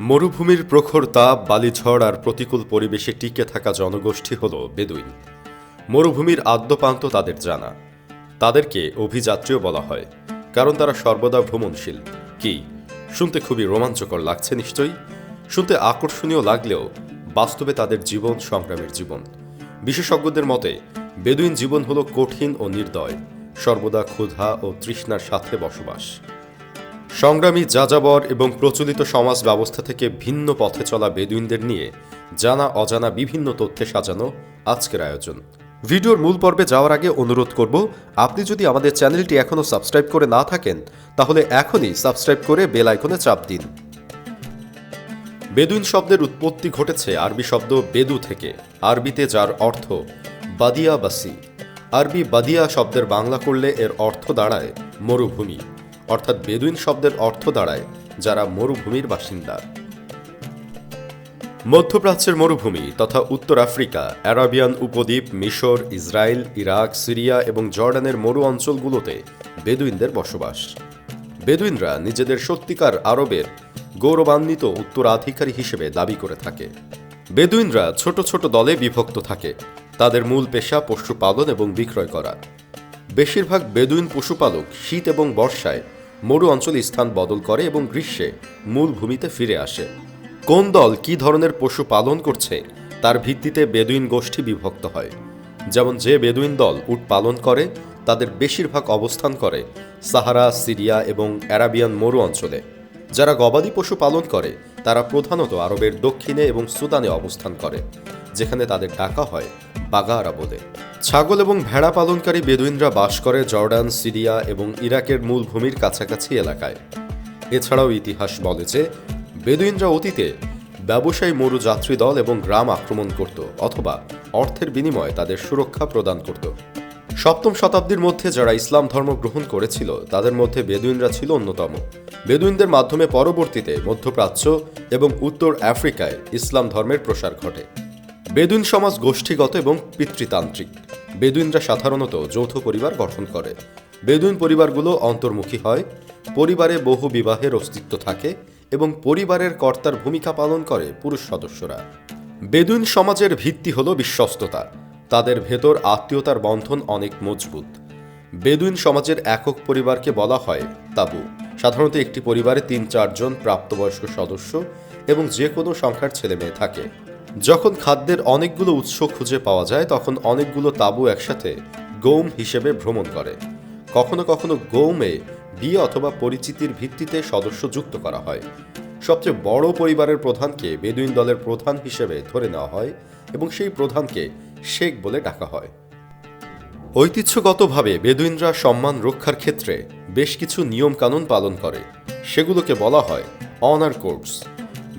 মরুভূমির প্রখর তাপ, বালিঝড় আর প্রতিকূল পরিবেশে টিকে থাকা জনগোষ্ঠী হল বেদুইন। মরুভূমির আদ্যপান্ত তাদের জানা। তাদেরকে অভিযাত্রীও বলা হয়, কারণ তারা সর্বদা ভ্রমণশীল। কি? শুনতে খুবই রোমাঞ্চকর লাগছে নিশ্চয়ই? শুনতে আকর্ষণীয় লাগলেও বাস্তবে তাদের জীবন সংগ্রামের জীবন। বিশেষজ্ঞদের মতে, বেদুইন জীবন হল কঠিন ও নির্দয়, সর্বদা ক্ষুধা ও তৃষ্ণার সাথে বসবাস। সংগ্রামী যাযাবর এবং প্রচলিত সমাজ ব্যবস্থা থেকে ভিন্ন পথে চলা বেদুইনদের নিয়ে জানা অজানা বিভিন্ন তথ্যে সাজানো আজকের আয়োজন। ভিডিওর মূল পর্বে যাওয়ার আগে অনুরোধ করব, আপনি যদি আমাদের চ্যানেলটি এখনও সাবস্ক্রাইব করে না থাকেন, তাহলে এখনই সাবস্ক্রাইব করে বেল আইকনে চাপ দিন। বেদুইন শব্দের উৎপত্তি ঘটেছে আরবি শব্দ বেদু থেকে, আরবিতে যার অর্থ বাদিয়া বাসি। আরবি বাদিয়া শব্দের বাংলা করলে এর অর্থ দাঁড়ায় মরুভূমি। অর্থাৎ বেদুইন শব্দের অর্থ দাঁড়ায়, যারা মরুভূমির বাসিন্দা। মধ্যপ্রাচ্যের মরুভূমি তথা উত্তর আফ্রিকা, অ্যারাবিয়ান উপদ্বীপ, মিশর, ইসরায়েল, ইরাক, সিরিয়া এবং জর্ডানের মরু অঞ্চলগুলোতে বেদুইনদের বসবাস। বেদুইনরা নিজেদের সত্যিকার আরবের গৌরবান্বিত উত্তরাধিকারী হিসেবে দাবি করে থাকে। বেদুইনরা ছোট ছোট দলে বিভক্ত থাকে, তাদের মূল পেশা পশুপালন এবং বিক্রয় করা। বেশিরভাগ বেদুইন পশুপালক শীত এবং বর্ষায় মরু অঞ্চলে স্থান বদল করে এবং গ্রীষ্মে মূল ভূমিতে ফিরে আসে। কোন দল কী ধরনের পশু পালন করছে, তার ভিত্তিতে বেদুইন গোষ্ঠী বিভক্ত হয়। যেমন যে বেদুইন দল উট পালন করে, তাদের বেশিরভাগ অবস্থান করে সাহারা, সিরিয়া এবং অ্যারাবিয়ান মরু অঞ্চলে। যারা গবাদি পশু পালন করে, তারা প্রধানত আরবের দক্ষিণে এবং সুদানে অবস্থান করে। যেখানে তাদের ডাকা হয় বাগারা বলে ছাগল এবং ভেড়া পালনকারী বেদুইনরা বাস করে জর্ডান, সিরিয়া এবং ইরাকের মূল ভূমির কাছাকাছি এলাকায়। এছাড়াও ইতিহাস বলে যে, বেদুইনরা অতীতে ব্যবসায়ী মরু যাত্রী দল এবং গ্রাম আক্রমণ করত অথবা অর্থের বিনিময়ে তাদের সুরক্ষা প্রদান করত। সপ্তম শতাব্দীর মধ্যে যারা ইসলাম ধর্ম গ্রহণ করেছিল, তাদের মধ্যে বেদুইনরা ছিল অন্যতম। বেদুইনদের মাধ্যমে পরবর্তীতে মধ্যপ্রাচ্য এবং উত্তর আফ্রিকায় ইসলাম ধর্মের প্রসার ঘটে। বেদুইন সমাজ গোষ্ঠীগত এবং পিতৃতান্ত্রিক। বেদুইনরা সাধারণত যৌথ পরিবার গঠন করে। বেদুইন পরিবারগুলো অন্তর্মুখী হয়, পরিবারে বহু বিবাহের অস্তিত্ব থাকে এবং পরিবারের কর্তার ভূমিকা পালন করে পুরুষ সদস্যরা। বেদুইন সমাজের ভিত্তি হল বিশ্বস্ততা। তাদের ভেতর আত্মীয়তার বন্ধন অনেক মজবুত। বেদুইন সমাজের একক পরিবারকে বলা হয় তাবু। সাধারণত একটি পরিবারে তিন চারজন প্রাপ্তবয়স্ক সদস্য এবং যে কোনো সংখ্যার ছেলে মেয়ে থাকে। যখন খাদ্যের অনেকগুলো উৎস খুঁজে পাওয়া যায়, তখন অনেকগুলো তাবু একসাথে গৌম হিসেবে ভ্রমণ করে। কখনো কখনো গৌমে বিয়ে অথবা পরিচিতির ভিত্তিতে সদস্য যুক্ত করা হয়। সবচেয়ে বড় পরিবারের প্রধানকে বেদুইন দলের প্রধান হিসেবে ধরে নেওয়া হয় এবং সেই প্রধানকে শেখ বলে ডাকা হয়। ঐতিহ্যগতভাবে বেদুইনরা সম্মান রক্ষার ক্ষেত্রে বেশ কিছু নিয়মকানুন পালন করে। সেগুলোকে বলা হয় অনার কোডস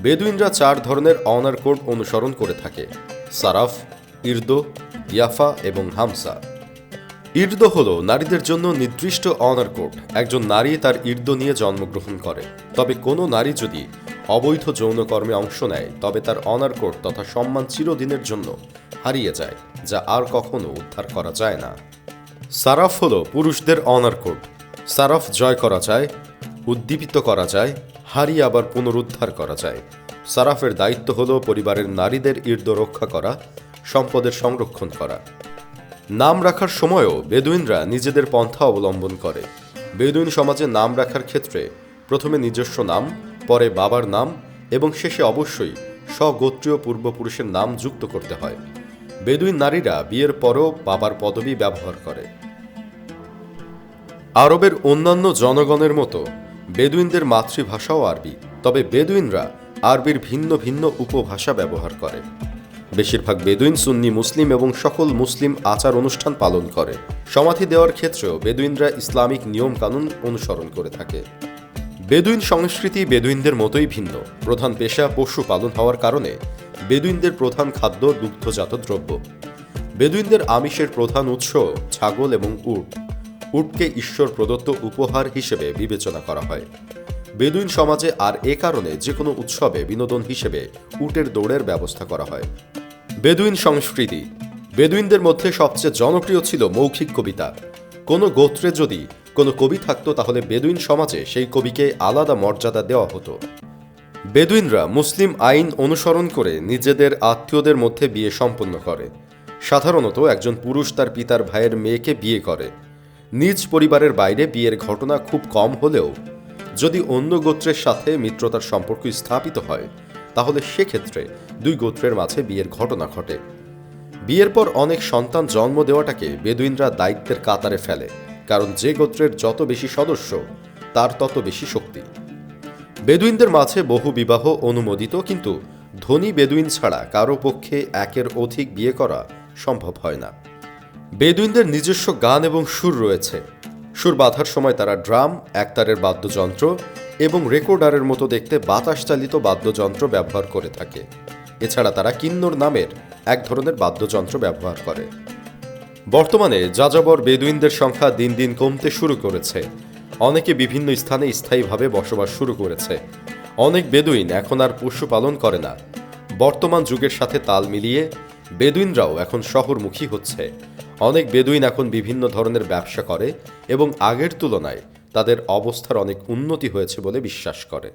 বেদুইনরা চার ধরনের অনার কোড অনুসরণ করে থাকে। সারাফ, ইরদো, ইয়াফা এবং হামসা। ইর্দ হল নারীদের জন্য নির্দিষ্ট অনার কোড একজন নারী তার ইর্দ নিয়ে জন্মগ্রহণ করে। তবে কোনো নারী যদি অবৈধ যৌনকর্মে অংশ নেয়, তবে তার অনার কোড তথা সম্মান চিরদিনের জন্য হারিয়ে যায়, যা আর কখনো উদ্ধার করা যায় না। সারাফ হল পুরুষদের অনার কোড সারাফ জয় করা যায় উদ্দীপিত করা যায়, হারিয়ে আবার পুনরুদ্ধার করা যায়। সারাফের দায়িত্ব হল পরিবারের নারীদের ইর্দ রক্ষা করা, সম্পদের সংরক্ষণ করা। নাম রাখার সময়ও বেদুইনরা নিজেদের পন্থা অবলম্বন করে। বেদুইন সমাজে নাম রাখার ক্ষেত্রে প্রথমে নিজস্ব নাম, পরে বাবার নাম এবং শেষে অবশ্যই স্বগোত্রীয় পূর্বপুরুষের নাম যুক্ত করতে হয়। বেদুইন নারীরা বিয়ের পরও বাবার পদবি ব্যবহার করে। আরবের অন্যান্য জনগণের মতো বেদুইনদের মাতৃভাষাও আরবি, তবে বেদুইনরা আরবির ভিন্ন ভিন্ন উপভাষা ব্যবহার করে। বেশিরভাগ বেদুইন সুন্নি মুসলিম এবং সকল মুসলিম আচার অনুষ্ঠান পালন করে। সমাধি দেওয়ার ক্ষেত্রেও বেদুইনরা ইসলামিক নিয়মকানুন অনুসরণ করে থাকে। বেদুইন সংস্কৃতি বেদুইনদের মতোই ভিন্ন। প্রধান পেশা পশু পালন হওয়ার কারণে বেদুইনদের প্রধান খাদ্য দুগ্ধজাত দ্রব্য। বেদুইনদের আমিষের প্রধান উৎস ছাগল এবং উট। উটকে ঈশ্বর প্রদত্ত উপহার হিসেবে বিবেচনা করা হয়। বেদুইন সমাজে আর এ কারণে যে কোনো উৎসবে বিনোদন হিসেবে উটের দৌড়ের ব্যবস্থা করা হয়। বেদুইন সংস্কৃতি। বেদুইনদের মধ্যে সবচেয়ে জনপ্রিয় ছিল মৌখিক কবিতা। কোনো গোত্রে যদি কোনো কবি থাকতো তাহলে বেদুইন সমাজে সেই কবিকে আলাদা মর্যাদা দেওয়া হতো। বেদুইনরা মুসলিম আইন অনুসরণ করে নিজেদের আত্মীয়দের মধ্যে বিয়ে সম্পন্ন করে। সাধারণত একজন পুরুষ তার পিতার ভাইয়ের মেয়েকে বিয়ে করে। নিজ পরিবারের বাইরে বিয়ের ঘটনা খুব কম হলেও যদি অন্য গোত্রের সাথে মিত্রতার সম্পর্ক স্থাপিত হয়, তাহলে সেক্ষেত্রে দুই গোত্রের মাঝে বিয়ের ঘটনা ঘটে। বিয়ের পর অনেক সন্তান জন্ম দেওয়াটাকে বেদুইনরা দায়িত্বের কাতারে ফেলে, কারণ যে গোত্রের যত বেশি সদস্য, তার তত বেশি শক্তি। বেদুইনদের মাঝে বহু বিবাহ অনুমোদিত, কিন্তু ধনী বেদুইন ছাড়া কারও পক্ষে একের অধিক বিয়ে করা সম্ভব হয় না। বেদুইনদের নিজস্ব গান এবং সুর রয়েছে। সুর বাঁধার সময় তারা ড্রাম, একতারের বাদ্যযন্ত্র এবং রেকর্ডারের মতো দেখতে বাতাস চালিত বাদ্যযন্ত্র ব্যবহার করে থাকে। এছাড়া তারা কিন্নর নামের এক ধরনের বাদ্যযন্ত্র ব্যবহার করে। বর্তমানে যাযাবর বেদুইনদের সংখ্যা দিন দিন কমতে শুরু করেছে। অনেকে বিভিন্ন স্থানে স্থায়ীভাবে বসবাস শুরু করেছে। অনেক বেদুইন এখন আর পশুপালন করে না। বর্তমান যুগের সাথে তাল মিলিয়ে বেদুইনরাও এখন শহরমুখী হচ্ছে। অনেক বেদুইন এখন বিভিন্ন ধরনের ব্যবসা করে এবং আগের তুলনায় তাদের অবস্থার অনেক উন্নতি হয়েছে বলে বিশ্বাস করে।